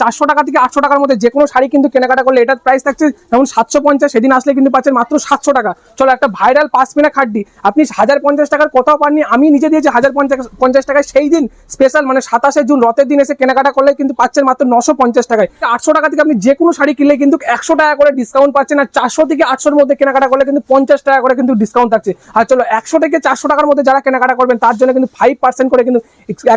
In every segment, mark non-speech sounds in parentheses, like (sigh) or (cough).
চারশো টাকা থেকে আটশো টাকার মধ্যে যে কোনো শাড়ি কিন্তু কেনাকাটা করলে এটার প্রাইস থাকছে যেমন সাতশো পঞ্চাশ, সেদিন আসলে কিন্তু পাচ্ছেন মাত্র সাতশো টাকা। চলো একটা ভাইরাল পাঁচমিনা খাড্ডি আপনি হাজার পঞ্চাশ টাকার কোথাও পাননি, আমি নিজে দিয়েছি হাজার পঞ্চাশ পঞ্চাশ টাকায়। সেই দিন স্পেশাল মানে সাতাশে জুন, রথের দিন এসে কেনাকাটা করলে কিন্তু পাচ্ছেন মাত্র নশো পঞ্চাশ টাকায়। আটশো টাকা থেকে আপনি যে কোনো শাড়ি কিনলে কিন্তু একশো টাকা করে ডিসকাউন্ট পাচ্ছেন আর চারশো থেকে আটশোর মধ্যে কেনাকাটা করলে কিন্তু পঞ্চাশ টাকা করে কিন্তু ডিসকাউন্ট থাকছে। আর চলো একশো থেকে চারশো টাকার মধ্যে যারা কেনাকাটা করবেন, তার জন্য কিন্তু ফাইভ পার্সেন্ট করে কিন্তু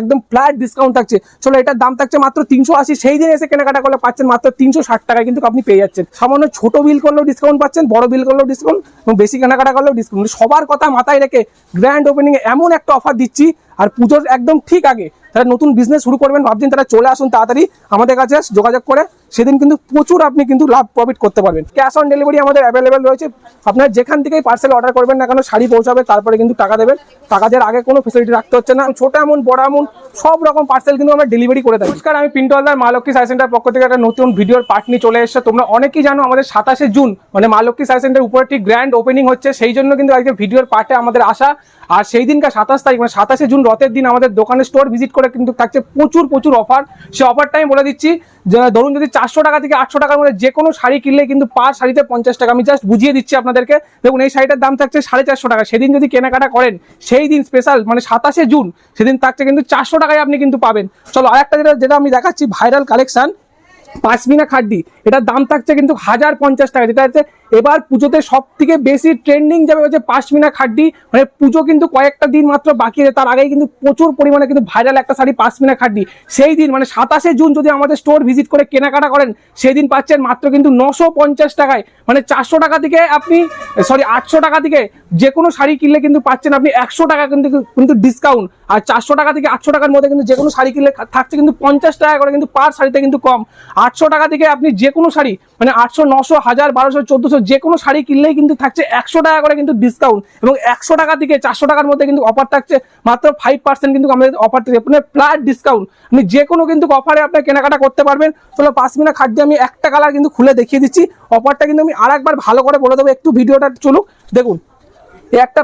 একদম ফ্ল্যাট ডিসকাউন্ট থাকছে। চলো এটার দাম থাকছে মাত্র তিনশো আশি, সেই দিন এসে কেনাকাটা করলে পাচ্ছেন মাত্র তিনশো ষাট কিন্তু আপনি পেয়ে যাচ্ছেন। সামান্য ছোট বিল করলেও ডিসকাউন্ট পাচ্ছেন, বড় বিল করলেও ডিসকাউন্ট এবং বেশি কেনাকাটা করলেও ডিসকাউন্ট সবার কথা মাথায় রেখে গ্র্যান্ড ওপেনিং এমন একটা অফার দিচ্ছি আর পুজোর একদম ঠিক আগে। তারা নতুন বিজনেস শুরু করবেন, ভাবছেন তারা চলে আসুন তাড়াতাড়ি, আমাদের কাছে যোগাযোগ করে সেদিন কিন্তু প্রচুর আপনি কিন্তু লাভ প্রফিট করতে পারবেন। ক্যাশ অন ডেলিভারি আমাদের অ্যাভেলেবেল রয়েছে। আপনার যেখান থেকেই পার্সেল অর্ডার করবেন না কেন, শাড়ি পৌঁছাবে, তারপরে কিন্তু টাকা দেবেন। টাকা দেওয়ার আগে কোনো ফেসিলিটি রাখতে হচ্ছে না। ছোট এমন, বড় এমন, সব রকম পার্সেল কিন্তু আমরা ডেলিভারি করে থাকি নমস্কার, আমি পিন্টু হালদার, মা লক্ষ্মী সাই সেন্টার পক্ষ থেকে একটা নতুন ভিডিওর পার্ট নিয়ে চলে এসেছে। তোমরা অনেকেই জানো আমাদের সাতাশে জুন মানে মা লক্ষ্মী সাই সেন্টার উপরে ঠিক গ্র্যান্ড ওপেনিং হচ্ছে। সেই জন্য কিন্তু আজকে ভিডিওর পার্টে আমাদের আসা। আর সেই দিনকার সাতাশ তারিখ মানে সাতাশে জুন, রথের দিন আমাদের দোকানে স্টোর ভিজিট করে কিন্তু থাকছে প্রচুর প্রচুর অফার সে অফারটা আমি বলে দিচ্ছি। ধরুন যদি চারশো টাকা থেকে আটশো টাকার মধ্যে যে কোনো শাড়ি কিনলে কিন্তু পার শাড়িতে পঞ্চাশ টাকা। আমি জাস্ট বুঝিয়ে দিচ্ছি আপনাদেরকে। দেখুন, এই শাড়িটার দাম থাকছে সাড়ে চারশো টাকা। সেদিন যদি কেনাকাটা করেন, সেই দিন স্পেশাল মানে সাতাশে জুন, সেদিন থাকছে কিন্তু চারশো টাকায় আপনি কিন্তু পাবেন। চলো, আরেকটা যেটা যেটা আমি দেখাচ্ছি ভাইরাল কালেকশন পাঁচমিনা খাড্ডি। এটার দাম থাকছে কিন্তু হাজার পঞ্চাশ টাকা, যেটা হচ্ছে এবার পুজোতে সব থেকে বেশি ট্রেন্ডিং যাবে হচ্ছে পাঁচমিনা খাড্ডি। মানে পুজো কিন্তু কয়েকটা দিন মাত্র বাকি আছে, তার আগেই কিন্তু প্রচুর পরিমাণে কিন্তু ভাইরাল একটা শাড়ি পাঁচমিনা খাড্ডি। সেই দিন মানে সাতাশে জুন যদি আমাদের স্টোর ভিজিট করে কেনাকাটা করেন সেই দিন পাচ্ছেন মাত্র কিন্তু নশো পঞ্চাশ টাকায়। মানে চারশো টাকা থেকে আপনি সরি আটশো টাকা থেকে যে কোনো শাড়ি কিনলে কিন্তু পাচ্ছেন আপনি একশো টাকা কিন্তু কিন্তু ডিসকাউন্ট আর চারশো টাকা থেকে আটশো টাকার মধ্যে কিন্তু যে কোনো শাড়ি কিনলে থাকছে কিন্তু পঞ্চাশ টাকা করে কিন্তু পার শাড়িতে কিন্তু কম। আটশো টাকা থেকে আপনি যে কোনো শাড়ি মানে আটশো, নশো, হাজার, বারোশো, চোদ্দোশো, যে কোনো শাড়ি কিনলেই কিন্তু থাকছে একশো টাকা করে কিন্তু ডিসকাউন্ট এবং একশো টাকা থেকে চারশো টাকার মধ্যে কিন্তু অফার থাকছে। মাত্র ফাইভ পার্সেন্ট কিন্তু আমাদের অফার থেকে মানে ফ্ল্যাট ডিসকাউন্ট আপনি যে কোনো কিন্তু অফারে আপনার কেনাকাটা করতে পারবেন। চলো পাঁচ মিনিট খাদ্য আমি একটা কালার কিন্তু খুলে দেখিয়ে দিচ্ছি। অফারটা কিন্তু আমি আর একবার ভালো করে বলে দেবো। একটু ভিডিওটা চলুক। দেখুন। একটা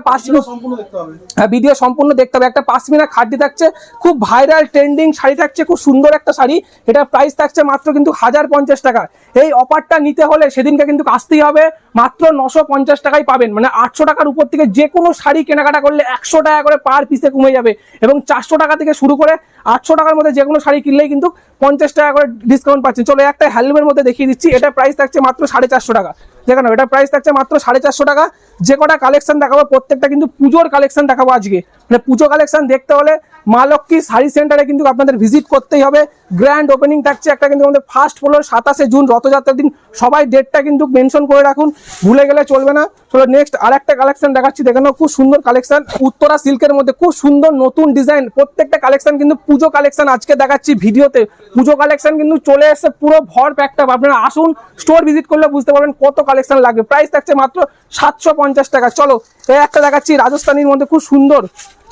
হ্যাঁ ভিডিও সম্পূর্ণ দেখতে হবে। একটা পাঁচ মিনিট থাকছে খুব ভাইরাল ট্রেন্ডিং শাড়ি থাকছে খুব সুন্দর একটা শাড়ি। এটা প্রাইস থাকছে মাত্র কিন্তু হাজার পঞ্চাশ টাকা। এই অফারটা নিতে হলে সেদিনকে কিন্তু আসতেই হবে। মাত্র নশো পঞ্চাশ টাকায় পাবেন। মানে আটশো টাকার উপর থেকে যে কোনো শাড়ি কেনাকাটা করলে একশো টাকা করে পার পিসে কমে যাবে। এবং চারশো টাকা থেকে শুরু করে আটশো টাকার মধ্যে যে কোনো শাড়ি কিনলেই কিন্তু পঞ্চাশ টাকা করে ডিসকাউন্ট পাচ্ছেন। চলো, একটা হ্যালমের মধ্যে দেখিয়ে দিচ্ছি। এটা প্রাইস থাকছে মাত্র সাড়ে চারশো টাকা। দেখেন এটা প্রাইস থাকছে মাত্র সাড়ে চারশো টাকা। যে কটা কালেকশন দেখাবো, প্রত্যেকটা কিন্তু পুজোর কালেকশন দেখাবো আজকে। মানে পুজো কালেকশন দেখতে হলে মা লক্ষ্মী শাড়ি সেন্টারে কিন্তু আপনাদের ভিজিট করতেই হবে। গ্র্যান্ড ওপেনিং থাকছে একটা কিন্তু আমাদের ফার্স্ট ফ্লোর সাতাশে জুন রথযাত্রার দিন। সবাই ডেটটা কিন্তু মেনশন করে রাখুন। ভুলে গেলে চলবে না। চলো নেক্সট আর একটা কালেকশন দেখাচ্ছি দেখানো খুব সুন্দর কালেকশন উত্তরা সিল্কের মধ্যে খুব সুন্দর নতুন ডিজাইন প্রত্যেকটা কালেকশন কিন্তু পুজো কালেকশন আজকে দেখাচ্ছি ভিডিওতে। পুজো কালেকশন কিন্তু চলে এসেছে পুরো ভর প্যাকটা আপনারা আসুন স্টোর ভিজিট করলে বুঝতে পারবেন কত কালেকশন লাগবে। প্রাইস থাকছে মাত্র সাতশো পঞ্চাশ টাকা। চলো, এই একটা দেখাচ্ছি রাজস্থানীর মধ্যে, খুব সুন্দর।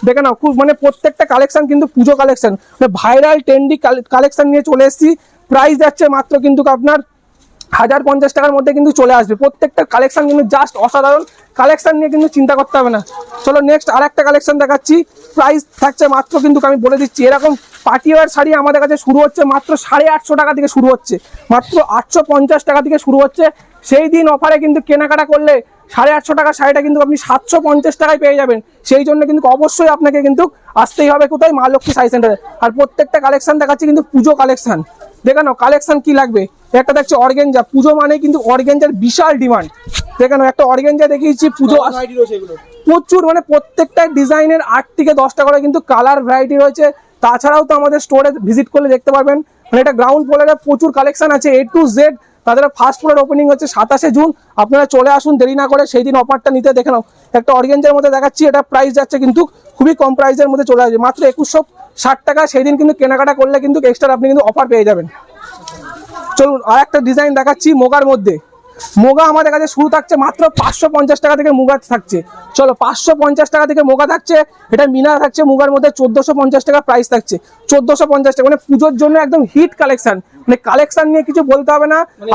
দেখে নাও, খুব মানে প্রত্যেকটা কালেকশন কিন্তু পুজো কালেকশন মানে ভাইরাল ট্রেন্ডি কালেকশন নিয়ে চলে এসেছি। প্রাইস যাচ্ছে মাত্র কিন্তু আপনার হাজার পঞ্চাশ টাকার মধ্যে কিন্তু চলে আসবে। প্রত্যেকটা কালেকশন কিন্তু জাস্ট অসাধারণ। কালেকশন নিয়ে কিন্তু চিন্তা করতে হবে না। চলো নেক্সট আর একটা কালেকশন দেখাচ্ছি। প্রাইস থাকছে মাত্র কিন্তু আমি বলে দিচ্ছি। এরকম পার্টিওয়ার শাড়ি আমাদের কাছে শুরু হচ্ছে মাত্র সাড়ে আটশো টাকা থেকে শুরু হচ্ছে। মাত্র আটশো পঞ্চাশ টাকা থেকে শুরু হচ্ছে। সেই দিন অফারে কিন্তু কেনাকাটা করলে সাড়ে আটশো টাকা শাড়িটা কিন্তু আপনি সাতশো পঞ্চাশ টাকায় পেয়ে যাবেন। সেই জন্য কিন্তু অবশ্যই আপনাকে কিন্তু আসতেই হবে কোথায়? মা লক্ষ্মী সাই সেন্টারে আর প্রত্যেকটা কালেকশন দেখাচ্ছি কিন্তু পুজো কালেকশন দেখে নাও কালেকশন কি লাগবে। একটা দেখছি অর্গেঞ্জা। পুজো মানে কিন্তু অর্গেঞ্জার বিশাল ডিমান্ড। দেখে নাও একটা অর্গেঞ্জা দেখিয়েছি পুজো প্রচুর মানে প্রত্যেকটা ডিজাইনের আট থেকে দশটা করে কিন্তু কালার ভ্যারাইটি রয়েছে। তাছাড়াও তো আমাদের স্টোরে ভিজিট করলে দেখতে পারবেন। মানে এটা গ্রাউন্ড ফ্লোরে প্রচুর কালেকশন আছে এ টু জেড তাদের ফার্স্ট ফ্লোর ওপেনিং হচ্ছে সাতাশে জুন। আপনারা চলে আসুন দেরি না করে সেই দিন অফারটা নিতে দেখে নাও। একটা অর্গেঞ্জের মধ্যে দেখাচ্ছি এটা প্রাইস যাচ্ছে কিন্তু খুবই কম প্রাইসের মধ্যে চলে আসবে। মাত্র একুশশো ষাট টাকা সেই দিন কিন্তু কেনাকাটা করলে কিন্তু এক্সট্রা আপনি কিন্তু অফার পেয়ে যাবেন। চলুন আর একটা ডিজাইন দেখাচ্ছি মোগার মধ্যে। মোগা আমাদের কাছে শুরু থাকছে মাত্র পাঁচশো পঞ্চাশ টাকা থেকে মুগা থাকছে। চলো পাঁচশো পঞ্চাশ টাকা থেকে মোগা থাকছে এটা মিনা থাকছে মুগার মধ্যে চোদ্দশো পঞ্চাশ টাকা প্রাইস থাকছে। চোদ্দশো পঞ্চাশ টাকা মানে পুজোর জন্য একদম হিট কালেকশন মানে কালেকশন নিয়ে কিছু বলতে হবে না। মানে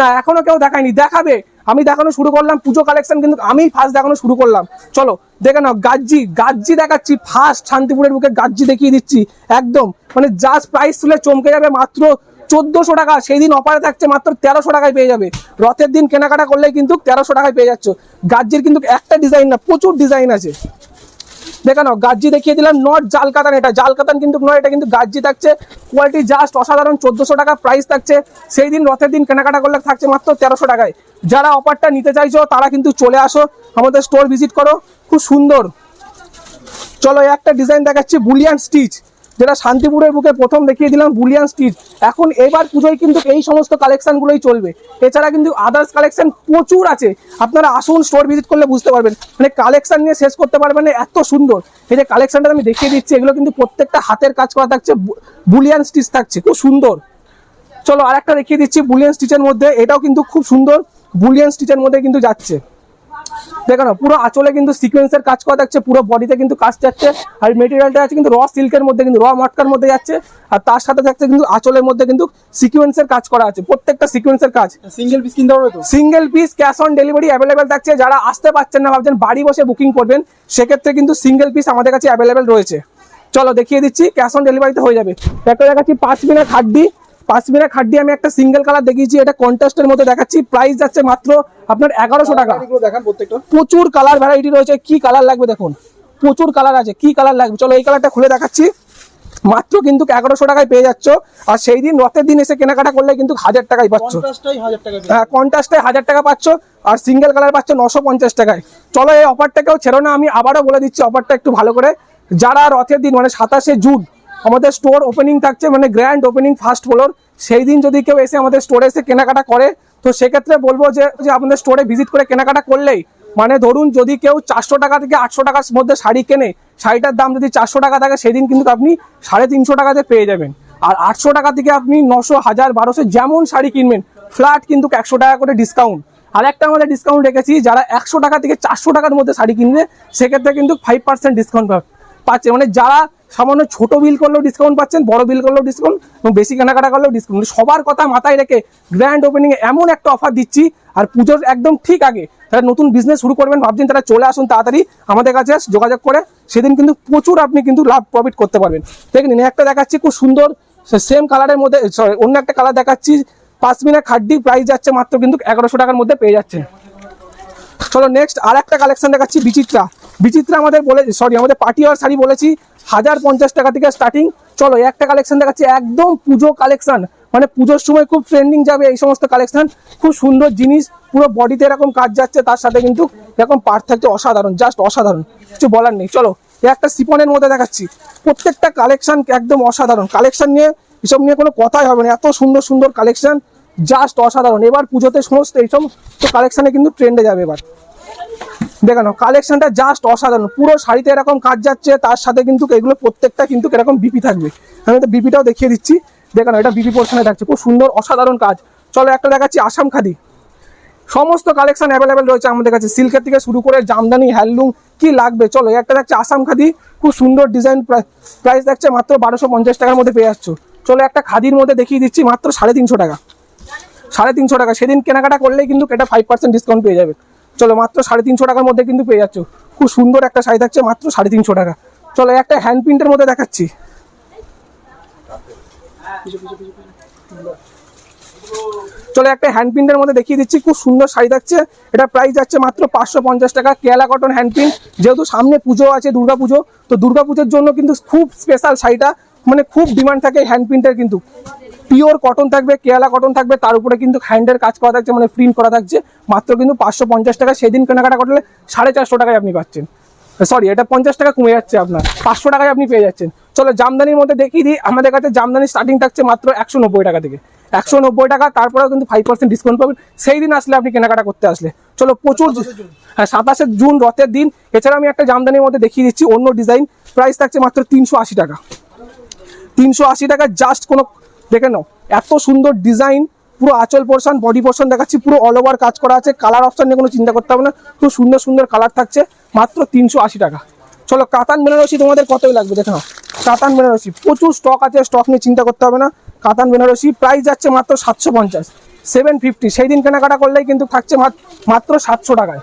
না এখনও কেউ দেখায়নি। দেখাবে। আমি দেখানো শুরু করলাম পুজো কালেকশন কিন্তু আমি ফার্স্ট দেখানো শুরু করলাম। চলো দেখে নাও গাজ্জি গাজ্জি দেখাচ্ছি ফার্স্ট শান্তিপুরের বুকে গাজ্জি দেখিয়ে দিচ্ছি একদম। মানে জাস্ট প্রাইস তুলে চমকে যাবে মাত্র চোদ্দশো টাকা সেই দিন অফারে থাকছে মাত্র তেরোশো টাকায় পেয়ে যাবে। রথের দিন কেনাকাটা করলেই কিন্তু তেরোশো টাকায় পেয়ে যাচ্ছ। গাজ্জির কিন্তু একটা ডিজাইন না, প্রচুর ডিজাইন আছে। দেখে নাও, গাজ্জি দেখিয়ে দিলাম নট জাল কাতান এটা। জাল কাতান কিন্তু নয়, এটা কিন্তু গাজ্জি থাকছে। কোয়ালিটি জাস্ট অসাধারণ, চোদ্দশো টাকা প্রাইস থাকছে। সেই দিন রথের দিন কেনাকাটা করলে থাকছে মাত্র তেরোশো টাকায়। যারা অফারটা নিতে চাইছো, তারা কিন্তু চলে আসো, আমাদের স্টোর ভিজিট করো। খুব সুন্দর। চলো একটা ডিজাইন দেখাচ্ছি বুলিয়ান স্টিচ যেটা শান্তিপুরের বুকে প্রথম দেখিয়ে দিলাম বুলিয়ান স্টিচ। এখন এবার পুজোয় কিন্তু এই সমস্ত কালেকশনগুলোই চলবে। এছাড়া কিন্তু আদার্স কালেকশন প্রচুর আছে। আপনারা আসুন স্টোর ভিজিট করলে বুঝতে পারবেন। মানে কালেকশান নিয়ে শেষ করতে পারবেন না, এত সুন্দর। এই যে কালেকশনটা আমি দেখিয়ে দিচ্ছি, এগুলো কিন্তু প্রত্যেকটা হাতের কাজ করা থাকছে বুলিয়ান স্টিচ থাকছে, খুব সুন্দর। চলো আর একটা দেখিয়ে দিচ্ছি বুলিয়ান স্টিচের মধ্যে, এটাও কিন্তু খুব সুন্দর, বুলিয়ান স্টিচের মধ্যে কিন্তু যাচ্ছে। দেখো না পুরো আঁচলে কিন্তু সিকোয়েন্সের কাজ করা থাকছে পুরো বডিতে কিন্তু কাজ যাচ্ছে আর মেটেরিয়ালটা আছে কিন্তু র সিল্কের মধ্যে কিন্তু র মটকার মধ্যে যাচ্ছে আর তার সাথে থাকছে কিন্তু আঁচলের মধ্যে কিন্তু সিকোয়েন্সের কাজ করা আছে প্রত্যেকটা সিকোয়েন্সের কাজ। সিঙ্গেল পিস কিনতে পারবে তো? Single piece cash on delivery available থাকছে যারা আসতে পারছেন না ভাবছেন বাড়ি বসে বুকিং করবেন সেক্ষেত্রে কিন্তু সিঙ্গেল পিস আমাদের কাছে অ্যাভেলেবেল রয়েছে। চলো দেখিয়ে দিচ্ছি ক্যাশ অন ডেলিভারিতে হয়ে যাবে। একটা দেখাচ্ছি পাঁচ মিনিট খাড্ডি পাঁচ মিনিট খাড্ডি আমি একটা সিঙ্গেল কালার দেখিয়েছি এটা কন্ট্রাস্টের মধ্যে দেখাচ্ছি। প্রাইস যাচ্ছে মাত্র আপনার এগারোশো টাকা। এগুলো দেখান প্রত্যেকটা। প্রচুর কালার ভ্যারাইটি রয়েছে। কি কালার লাগবে দেখুন? প্রচুর কালার আছে। কি কালার লাগবে? চলো এই কালারটা খুলে দেখাচ্ছি। মাত্র কিন্তু এগারোশো টাকায় পেয়ে যাচ্ছ। আর সেই দিন রথের দিন এসে কেনাকাটা করলে কিন্তু হাজার টাকায় পাচ্ছ। হ্যাঁ কন্ট্রাস্টে হাজার টাকা পাচ্ছ। আর সিঙ্গেল কালার পাচ্ছ নশো পঞ্চাশ টাকায়। চলো এই অফারটাকেও ছেড়ো না আমি আবারও বলে দিচ্ছি অফারটা একটু ভালো করে। যারা রথের দিন মানে সাতাশে জুন আমাদের স্টোর ওপেনিং থাকছে মানে গ্র্যান্ড ওপেনিং ফার্স্ট ফ্লোর সেই দিন যদি কেউ এসে আমাদের স্টোরে এসে কেনাকাটা করে, তো সেক্ষেত্রে বলব যে যে আপনাদের স্টোরে ভিজিট করে কেনাকাটা করলেই মানে ধরুন যদি কেউ চারশো টাকা থেকে আটশো টাকার মধ্যে শাড়ি কেনে, শাড়িটার দাম যদি চারশো টাকা থাকে, সেদিন কিন্তু আপনি সাড়ে তিনশো টাকাতে পেয়ে যাবেন। আর আটশো টাকা থেকে আপনি নশো, হাজার, বারোশো যেমন শাড়ি কিনবেন ফ্ল্যাট কিন্তু একশো টাকা করে ডিসকাউন্ট আর একটা আমাদের ডিসকাউন্ট রেখেছি, যারা একশো টাকা থেকে চারশো টাকার মধ্যে শাড়ি কিনবে, সেক্ষেত্রে কিন্তু ফাইভ পার্সেন্ট ডিসকাউন্ট পাচ্ছে। মানে যারা সামান্য ছোট বিল করলেও ডিসকাউন্ট পাচ্ছেন, বড় বিল করলেও ডিসকাউন্ট এবং বেশি কেনাকাটা করলেও ডিসকাউন্ট সবার কথা মাথায় রেখে গ্র্যান্ড ওপেনিং এ এমন একটা অফার দিচ্ছি, আর পুজোর একদম ঠিক আগে তারা নতুন বিজনেস শুরু করবেন, ভাবছেন তারা চলে আসুন তাড়াতাড়ি, আমাদের কাছে যোগাযোগ করে, সেদিন কিন্তু প্রচুর আপনি কিন্তু লাভ প্রফিট করতে পারবেন। দেখে নিন একটা দেখাচ্ছি, খুব সুন্দর সেম কালারের মধ্যে সরি অন্য একটা কালার দেখাচ্ছি পাঁচ মিনিট খাড্ডি প্রাইস যাচ্ছে মাত্র কিন্তু এগারোশো টাকার মধ্যে পেয়ে যাচ্ছে চলো নেক্সট আর একটা কালেকশন দেখাচ্ছি, বিচিত্রা। বিচিত্রা আমাদের বলে সরি আমাদের পাটিয়ার শাড়ি বলেছি, হাজার পঞ্চাশ টাকা থেকে স্টার্টিং চলো একটা কালেকশন দেখাচ্ছি, একদম পুজো কালেকশন মানে পুজোর সময় খুব ট্রেন্ডিং যাবে এই সমস্ত কালেকশন খুব সুন্দর জিনিস, পুরো বডিতে এরকম কাজ যাচ্ছে, তার সাথে কিন্তু এরকম পার্ট থাকছে অসাধারণ জাস্ট অসাধারণ। কিছু বলার নেই, চলো একটা সিপনের মধ্যে দেখাচ্ছি। প্রত্যেকটা কালেকশন একদম অসাধারণ। কালেকশন নিয়ে, এসব নিয়ে কোনো কথাই হবে না, এত সুন্দর সুন্দর কালেকশন জাস্ট অসাধারণ। এবার পুজোতে সমস্ত এইসব কালেকশনে কিন্তু ট্রেন্ডে যাবে এবার। দেখানো কালেকশনটা জাস্ট অসাধারণ। পুরো শাড়িতে এরকম কাজ যাচ্ছে, তার সাথে কিন্তু এগুলো প্রত্যেকটা কিন্তু এরকম বিপি থাকবে। আমি তো বিপিটাও দেখিয়ে দিচ্ছি। দেখানো এটা বিপি পোর্শনে থাকছে। খুব সুন্দর, অসাধারণ কাজ। চলো একটা দেখাচ্ছি আসাম খাদি। সমস্ত কালেকশন অ্যাভেলেবেল রয়েছে আমাদের কাছে। সিল্কের থেকে শুরু করে জামদানি, হ্যান্ডলুম, কি লাগবে? চলো একটা দেখছে আসাম খাদি। খুব সুন্দর ডিজাইন প্রাইস দেখছে মাত্র বারোশো পঞ্চাশ টাকার মধ্যে পেয়ে যাচ্ছ। চলো, একটা খাদির মধ্যে দেখিয়ে দিচ্ছি মাত্র সাড়ে তিনশো টাকা। সাড়ে তিনশো টাকা। সেদিন কেনাকাটা করলেই কিন্তু এটা ফাইভ পার্সেন্ট ডিসকাউন্ট পেয়ে যাবে। চলো, মাত্র সাড়ে তিনশো টাকার মধ্যে কিন্তু পেয়ে যাচ্ছ। খুব সুন্দর একটা শাড়ি থাকছে, মাত্র সাড়ে তিনশো টাকা। চলো, একটা হ্যান্ড প্রিন্টের মধ্যে দেখাচ্ছি। চলো, একটা হ্যান্ড প্রিন্টের মধ্যে দেখিয়ে দিচ্ছি। খুব সুন্দর শাড়ি থাকছে। এটা প্রাইস যাচ্ছে মাত্র পাঁচশো পঞ্চাশ টাকা, কেলা কটন হ্যান্ড প্রিন্ট যেহেতু সামনে পুজো আছে, দুর্গা পুজো, তো দুর্গা পুজোর জন্য কিন্তু খুব স্পেশাল শাড়িটা। মানে খুব ডিমান্ড থাকে হ্যান্ড প্রিন্টের কিন্তু। পিওর কটন থাকবে কেয়ালা কটন থাকবে তার উপরে কিন্তু হ্যান্ডের কাজ করা থাকছে মানে প্রিন্ট করা থাকছে। মাত্র কিন্তু পাঁচশো পঞ্চাশ টাকা সেদিন কেনাকাটা করলে সাড়ে চারশো টাকায় আপনি পাচ্ছেন। সরি এটা পঞ্চাশ টাকা কমে যাচ্ছে আপনার পাঁচশো টাকায় আপনি পেয়ে যাচ্ছেন। চলো জামদানির মধ্যে দেখিয়ে দিই আমাদের কাছে জামদানি স্টার্টিং থাকছে মাত্র একশো নব্বই টাকা থেকে। একশো নব্বই টাকা তারপরেও কিন্তু ফাইভ পার্সেন্ট ডিসকাউন্ট পাবেন। সেই দিন আসলে আপনি কেনাকাটা করতে আসলে। চলো প্রচুর হ্যাঁ সাতাশে জুন রথের দিন। এছাড়া আমি একটা জামদানির মধ্যে দেখিয়ে দিচ্ছি অন্য ডিজাইন প্রাইস থাকছে মাত্র তিনশো আশি টাকা। তিনশো আশি টাকা জাস্ট কোনো দেখে নাও, এত সুন্দর ডিজাইন পুরো আঁচল পোর্শন বডি পোর্শন দেখাচ্ছি, পুরো অল ওভার কাজ করা আছে কালার অপশন নিয়ে কোনো চিন্তা করতে হবে না, খুব সুন্দর সুন্দর কালার থাকছে, মাত্র তিনশো আশি টাকা। চলো, কাতান বেনারসি তোমাদের কতই লাগবে দেখে নাও, কাতান বেনারসি, প্রচুর স্টক আছে স্টক নিয়ে চিন্তা করতে হবে না, কাতান বেনারসি প্রাইস যাচ্ছে মাত্র সাতশো পঞ্চাশ সেভেন ফিফটি সেই দিন কেনাকাটা করলেই কিন্তু থাকছে মাত- মাত্র সাতশো টাকায়।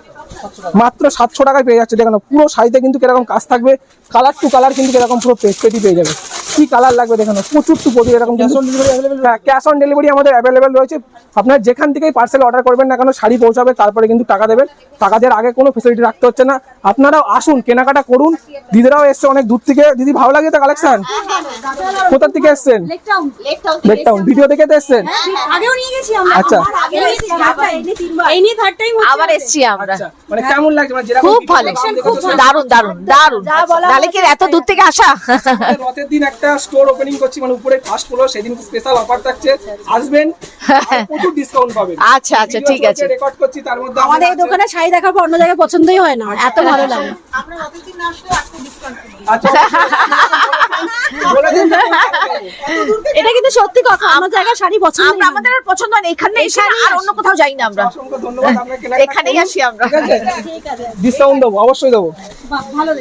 মাত্র সাতশো টাকায় পেয়ে যাচ্ছে দেখেন পুরো শাড়িতে কিন্তু কীরকম কাজ থাকবে কালার টু কালার কিন্তু কীরকম পুরো পেটি পেয়ে যাবে। কি কালার লাগবে দেখেন প্রচুর টু প্রচুর এরকম ক্যাশ অন ডেলিভারি হ্যাঁ ক্যাশ অন ডেলিভারি আমাদের অ্যাভেলেবেল রয়েছে। আপনার যেখান থেকেই পার্সেল অর্ডার করবেন না কেন শাড়ি পৌঁছাবে তারপরে কিন্তু টাকা দেবেন। টাকা দেওয়ার আগে কোনো ফেসিলিটি রাখতে হচ্ছে না। আপনারাও আসুন কেনাকাটা করুন। দিদিরাও এসছে অনেক দূর থেকে। দিদি ভালো লাগে তো কালেকশন কোথা থেকে এসছেন? লেকটাউন লেকটাউন ভিডিও দেখে তো এসছেন? আগেও নিয়ে গেছি আমরা। আচ্ছা। আবার এসেছি আমরা। আচ্ছা মানে কেমন মানে খুব ভালো। তো দারুণ দারুণ দারুণ এত দূর থেকে আসা। রথের দিন একটা স্টোর ওপেনিং করছি মানে উপরে ফার্স্ট ফ্লোর সেদিন স্পেশাল অফার থাকছে। আসবেন আর প্রচুর ডিসকাউন্ট পাবেন। আচ্ছা, আচ্ছা, ঠিক আছে। রেকর্ড করছি তার মধ্যে আমাদের এই দোকানে শাড়ি দেখার পর অন্য জায়গায় পছন্দই হয় না এত ভালো লাগে। আমরা অতিথি না আসলে আজকে ডিসকাউন্ট দিন এটা কিন্তু সত্যি কথা আমার জায়গায় শাড়ি পছন্দ আমরা আমাদের আর পছন্দ হয় না এখানে এসে আর অন্য কোথাও যাই না আমরা। অসংখ্য ধন্যবাদ আপনাকে কেনাকাটা এখানেই আসি আমরা। ডিসকাউন্ট দেবো অবশ্যই দেবো। ভালো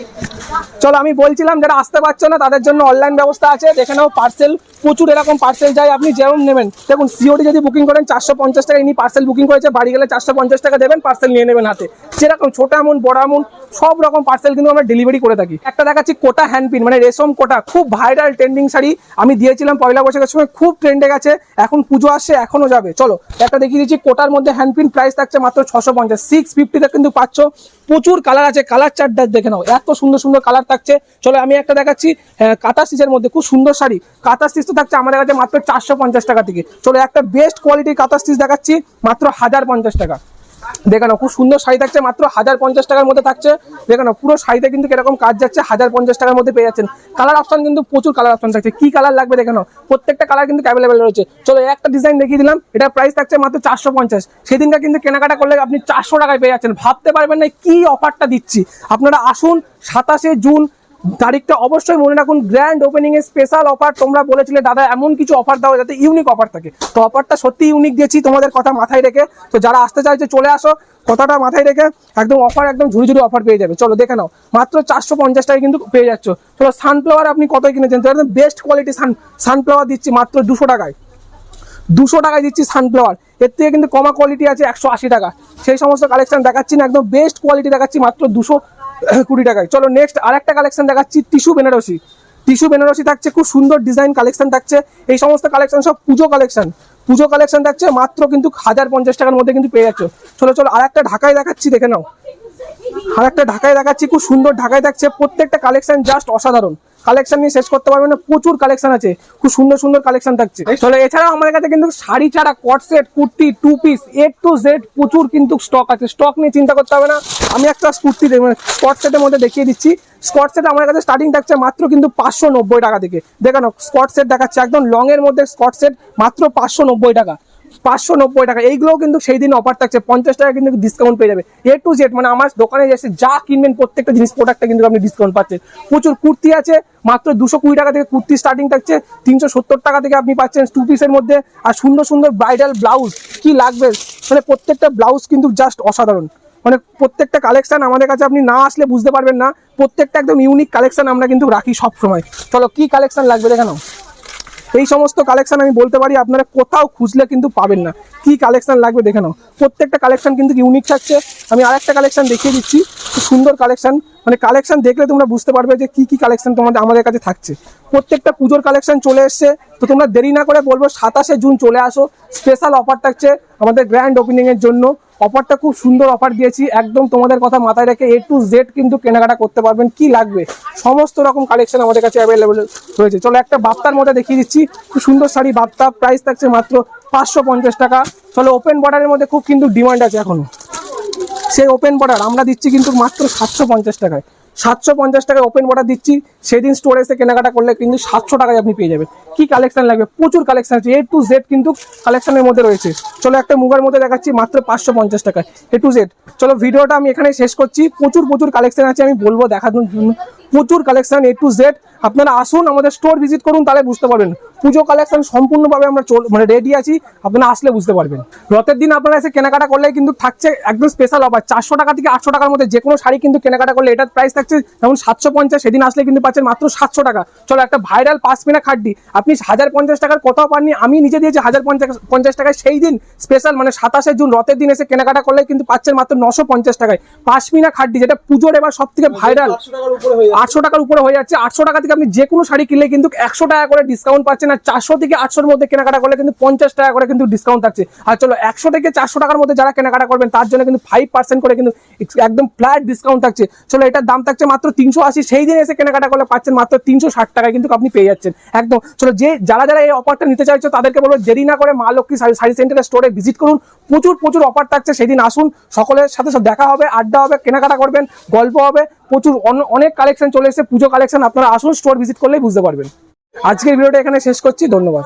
চলো আমি বলছিলাম যারা আসতে পারছ না তাদের জন্য অনলাইন ব্যবস্থা আছে। দেখে নাও পার্সেল প্রচুর এরকম পার্সেল যায়। আপনি যেমন নেবেন দেখুন সিওডি যদি বুকিং করেন চারশো পঞ্চাশ টাকা ইনি পার্সেল বুকিং করেছে বাড়ি গেলে চারশো পঞ্চাশ টাকা দেবেন পার্সেল নিয়ে নেবেন হাতে। সেরকম ছোট এমন বড় এমন সব রকম পার্সেল কিন্তু আমরা ডেলিভারি করে থাকি। একটা দেখাচ্ছি কোটা হ্যান্ডপিন মানে রেশম কোটা। খুব ভাইরাল ট্রেন্ডিং শাড়ি। আমি দিয়েছিলাম পয়লা বৈশাখের সময়, খুব ট্রেন্ডে গেছে। এখন পুজো আসছে এখনও যাবে। চলো, একটা দেখিয়ে দিচ্ছি, কোটার মধ্যে হ্যান্ডপিন প্রাইস থাকছে মাত্র ছশো পঞ্চাশ। সিক্স ফিফটিতে কিন্তু পাচ্ছ। প্রচুর কালার আছে কালার চার্টটা দেখে নাও। এত সুন্দর সুন্দর কালার থাকছে। চলো, আমি একটা দেখাচ্ছি কাঁথা স্টিচের মধ্যে। খুব সুন্দর শাড়ি। কাঁথা সিজ তো থাকছে আমাদের কাছে মাত্র চারশো পঞ্চাশ টাকা থেকে। চলো, একটা বেস্ট কোয়ালিটির কাঁথা স্টিচ দেখাচ্ছি, মাত্র হাজার টাকা। দেখে নাও খুব সুন্দর শাড়ি থাকছে, মাত্র হাজার পঞ্চাশ টাকার মধ্যে থাকছে। দেখে নাও পুরো শাড়িতে কিন্তু কীরকম কাজ যাচ্ছে, হাজার পঞ্চাশ টাকার মধ্যে পেয়ে যাচ্ছেন। কালার অপশন কিন্তু প্রচুর কালার অপশন থাকছে। কি কালার লাগবে দেখে নাও। প্রত্যেকটা কালার কিন্তু অ্যাভেলেবেল রয়েছে। চলো একটা ডিজাইন দেখিয়ে দিলাম। এটা প্রাইস থাকছে মাত্র চারশো পঞ্চাশ। সেদিনটা কিন্তু কেনাকাটা করলে আপনি চারশো টাকায় পেয়ে যাচ্ছেন। ভাবতে পারবেন না কি অফারটা দিচ্ছি। আপনারা আসুন, সাতাশে জুন তারিখটা অবশ্যই মনে রাখুন গ্র্যান্ড ওপেনিং এর স্পেশাল অফার তোমরা বলেছিলে, দাদা, এমন কিছু অফার দাও যাতে ইউনিক অফার থাকে। তো অফারটা সত্যি ইউনিক দিয়েছি, তোমাদের কথা মাথায় রেখে। তো যারা আসতে চাইছে, চলে আসো, কথাটা মাথায় রেখে, একদম অফার একদম ঝুড়ি ঝুড়ি অফার পেয়ে যাবে। চলো, দেখে নাও, মাত্র চারশো পঞ্চাশ টাকায় কিন্তু পেয়ে যাচ্ছ। চলো সানফ্লাওয়ার আপনি কত কিনেছেন? একদম বেস্ট কোয়ালিটি সান সানফ্লাওয়ার দিচ্ছি মাত্র দুশো টাকায়। দুশো টাকায় দিচ্ছি সানফ্লাওয়ার এর থেকে কিন্তু কমা কোয়ালিটি আছে একশো আশি টাকা। সেই সমস্ত কালেকশন দেখাচ্ছি না, একদম বেস্ট কোয়ালিটি দেখাচ্ছি মাত্র দুশো (laughs) কুড়ি টাকায়। চলো নেক্সট আর একটা কালেকশন দেখাচ্ছি টিস্যু বেনারসি। টিস্যু বেনারসি থাকছে, খুব সুন্দর ডিজাইন কালেকশন থাকছে। এই সমস্ত কালেকশন সব পুজো কালেকশন পুজো কালেকশন থাকছে, মাত্র কিন্তু হাজার পঞ্চাশ টাকার মধ্যে কিন্তু পেয়ে যাচ্ছ। চলো চলো আর একটা ঢাকায় দেখাচ্ছি, দেখে নাও। আর একটা ঢাকায় দেখাচ্ছি, খুব সুন্দর ঢাকায় থাকছে। প্রত্যেকটা কালেকশন জাস্ট অসাধারণ। কালেকশন নিয়ে শেষ করতে পারবে না প্রচুর কালেকশন আছে খুব সুন্দর সুন্দর কালেকশন থাকছে। চলো এছাড়াও আমাদের কাছে কিন্তু শাড়ি ছাড়া কট set kurti two piece A to Z প্রচুর কিন্তু স্টক আছে। স্টক নিয়ে চিন্তা করতে হবে না আমি একটা কুর্তি মানে স্কট সেটের মধ্যে দেখিয়ে দিচ্ছি। স্কট সেট আমার কাছে স্টার্টিং থাকছে মাত্র কিন্তু পাঁচশো নব্বই টাকা থেকে। দেখানো স্কট সেট দেখাচ্ছে একদম লং এর মধ্যে স্কট সেট মাত্র পাঁচশো নব্বই টাকা। পাঁচশো নব্বই টাকা। এইগুলোও কিন্তু সেই দিন অফার থাকছে। পঞ্চাশ টাকা কিন্তু ডিসকাউন্ট পেয়ে যাবে। এ টু জেড মানে আমার দোকানে এসে যা কিনবেন প্রত্যেকটা জিনিস প্রোডাক্টটা কিন্তু আপনি ডিসকাউন্ট পাচ্ছেন। প্রচুর কুর্তি আছে, মাত্র দুশো কুড়ি টাকা থেকে কুর্তি স্টার্টিং থাকছে। তিনশো সত্তর টাকা থেকে আপনি পাচ্ছেন টু পিসের মধ্যে। আর সুন্দর সুন্দর ব্রাইডাল ব্লাউজ কি লাগবে? মানে প্রত্যেকটা ব্লাউজ কিন্তু জাস্ট অসাধারণ। মানে প্রত্যেকটা কালেকশন আমাদের কাছে আপনি না আসলে বুঝতে পারবেন না। প্রত্যেকটা একদম ইউনিক কালেকশন আমরা কিন্তু রাখি সবসময়। চলো, কি কালেকশন লাগবে দেখানো? এই সমস্ত কালেকশন আমি বলতে পারি, আপনারা কোথাও খুঁজলে কিন্তু পাবেন না। কি কালেকশন লাগবে দেখে নাও। প্রত্যেকটা কালেকশন কিন্তু ইউনিক থাকছে। আমি আরেকটা কালেকশন দেখিয়ে দিচ্ছি, খুব সুন্দর কালেকশন মানে কালেকশন দেখলে তোমরা বুঝতে পারবে যে কি কি কালেকশন তোমাদের, আমাদের কাছে থাকছে। প্রত্যেকটা পুজোর কালেকশন চলে এসছে। তো তোমরা দেরি না করে বলব, সাতাশে জুন চলে আসো। স্পেশাল অফার থাকছে আমাদের গ্র্যান্ড ওপেনিং এর জন্য। অফারটা খুব সুন্দর অফার দিয়েছি। একদম তোমাদের কথা মাথায় রেখে এ টু জেড কিন্তু কেনাকাটা করতে পারবেন। কি লাগবে? সমস্ত রকম কালেকশন আমাদের কাছে অ্যাভেলেবেল রয়েছে। চলো একটা বাপ্তার মধ্যে দেখিয়ে দিচ্ছি। খুব সুন্দর শাড়ি, বাপ্তা। প্রাইস থাকছে মাত্র পাঁচশো পঞ্চাশ টাকা। চলো ওপেন বর্ডারের মধ্যে খুব কিন্তু ডিমান্ড আছে এখনও সেই ওপেন বর্ডার আমরা দিচ্ছি কিন্তু মাত্র সাতশো পঞ্চাশ টাকায়। সাতশো পঞ্চাশ টাকায় ওপেন বর্ডার দিচ্ছি। সেদিন স্টোরে এসে কেনাকাটা করলে কিন্তু সাতশো টাকায় আপনি পেয়ে যাবেন। কি কালেকশন লাগবে? প্রচুর কালেকশন আছে। এ টু জেড কিন্তু কালেকশনের মধ্যে রয়েছে। চলো একটা মুগার মধ্যে দেখাচ্ছি মাত্র পাঁচশো পঞ্চাশ টাকায়। এ টু জেড চলো ভিডিওটা আমি এখানে শেষ করছি। প্রচুর প্রচুর কালেকশন আছে, আমি বলব দেখানোর জন্য। প্রচুর কালেকশন এ টু জেড আপনারা আসুন, আমাদের স্টোর ভিজিট করুন, তাহলে বুঝতে পারবেন। পুজো কালেকশন সম্পূর্ণভাবে আমরা চল মানে রেডি আছি। আপনারা আসলে বুঝতে পারবেন। রথের দিন আপনারা এসে কেনাকাটা করলে কিন্তু থাকছে একদম স্পেশাল অফার চারশো টাকা থেকে আটশো টাকার মধ্যে যে কোনো শাড়ি কিন্তু কেনাকাটা করলে এটার প্রাইস থাকছে যেমন সাতশো পঞ্চাশ, সেদিন আসলে কিন্তু পাচ্ছেন মাত্র সাতশো টাকা। চলো একটা ভাইরাল পাঁচমিনা খাড্ডি আপনি হাজার পঞ্চাশ টাকার কোথাও পাননি আমি নিজে দিয়েছি হাজার পঞ্চাশ টাকায়। সেই দিন স্পেশাল মানে সাতাশে জুন রথের দিন এসে কেনাকাটা করলে কিন্তু পাচ্ছেন মাত্র নশো পঞ্চাশ টাকায়। পাঁচমিনা খাড্ডি যেটা পুজোর এবার সব থেকে ভাইরাল আটশো টাকার উপরে হয়ে যাচ্ছে। আটশো টাকা থেকে আপনি যে কোনো শাড়ি কিনলে কিন্তু একশো টাকা করে ডিসকাউন্ট পাচ্ছেন আর চারশো থেকে আটশোর মধ্যে কেনাকাটা করলে কিন্তু পঞ্চাশ টাকা করে কিন্তু ডিসকাউন্ট থাকছে। আর চলো একশো থেকে চারশো টাকার মধ্যে যারা কেনাকাটা করবেন তার জন্য কিন্তু ফাইভ পার্সেন্ট করে কিন্তু একদম ফ্ল্যাট ডিসকাউন্ট থাকছে। চলো এটার দাম থাকছে মাত্র তিনশো আশি। সেই দিন এসে কেনাকাটা করলে পাচ্ছেন মাত্র তিনশো ষাট টাকায় কিন্তু আপনি পেয়ে যাচ্ছেন। একদম। চলো যে, যারা যারা এই অফারটা নিতে চাইছো, তাদেরকে বলব দেরি না করে মা লক্ষ্মী শাড়ি সেন্টারের স্টোরে ভিজিট করুন। প্রচুর প্রচুর অফার থাকছে। সেদিন আসুন, সকলের সাথে সব দেখা হবে, আড্ডা হবে, কেনাকাটা করবেন, গল্প হবে, প্রচুর অন- অনেক কালেকশন চলে এসেছে। পুজো কালেকশন আপনারা আসুন স্টোর ভিজিট করলেই বুঝতে পারবেন। আজকের ভিডিওটা এখানে শেষ করছি। ধন্যবাদ।